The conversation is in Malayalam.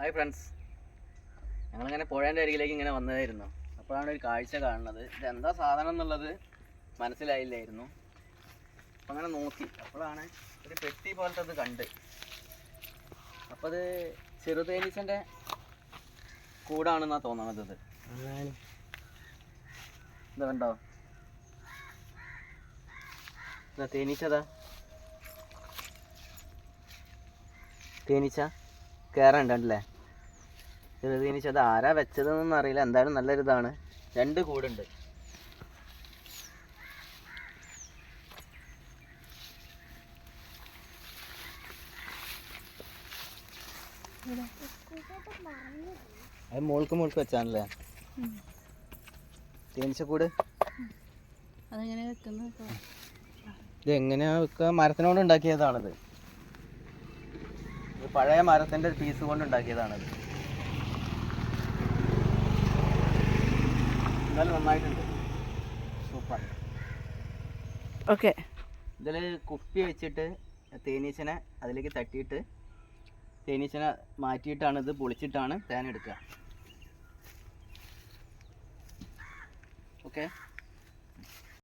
ഹായ് ഫ്രണ്ട്സ് ഞങ്ങളിങ്ങനെ പുഴേന്റെ അരികിലേക്ക് ഇങ്ങനെ വന്നതായിരുന്നു. അപ്പോഴാണ് ഒരു കാഴ്ച കാണുന്നത്. ഇതെന്താ സാധനം എന്നുള്ളത് മനസ്സിലായില്ലായിരുന്നു. അപ്പം അങ്ങനെ നോക്കി. അപ്പോഴാണ് ഒരു പെട്ടി പോലത്തെ അത് കണ്ട്. അപ്പോൾ അത് ചെറുതേനീച്ചന്റെ കൂടാണെന്നാണ് തോന്നുന്നത് ഇത് ഇത് കണ്ടോ? തേനീച്ചതാ തേനീച്ച കയറുണ്ടല്ലേ ചെറു തേനീച്ച അത് ആരാ വെച്ചതെന്നൊന്നും അറിയില്ല. എന്തായാലും നല്ലൊരു ഇതാണ്. രണ്ട് കൂടുണ്ട്. അത് മോൾക്ക് മോൾക്ക് വെച്ചാണല്ലേ? തേനീച്ചക്കൂട് അതെങ്ങനെ വെക്കുന്നത് ഇപ്പൊ? ഇത് എങ്ങനെയാ വെക്കുക? മരത്തിനോട് ഉണ്ടാക്കിയതാണത്. പഴയ മരത്തിന്റെ ഒരു പീസ് കൊണ്ട് ഉണ്ടാക്കിയതാണിത്. എന്തായാലും നന്നായിട്ടുണ്ട്. സൂപ്പർ. ഓക്കെ. ഇതിൽ കുപ്പി വെച്ചിട്ട് തേനീച്ചനെ അതിലേക്ക് തട്ടിയിട്ട് തേനീച്ചനെ മാറ്റിയിട്ടാണ് ഇത് പൊളിച്ചിട്ടാണ് തേൻ എടുക്കുക ഓക്കെ?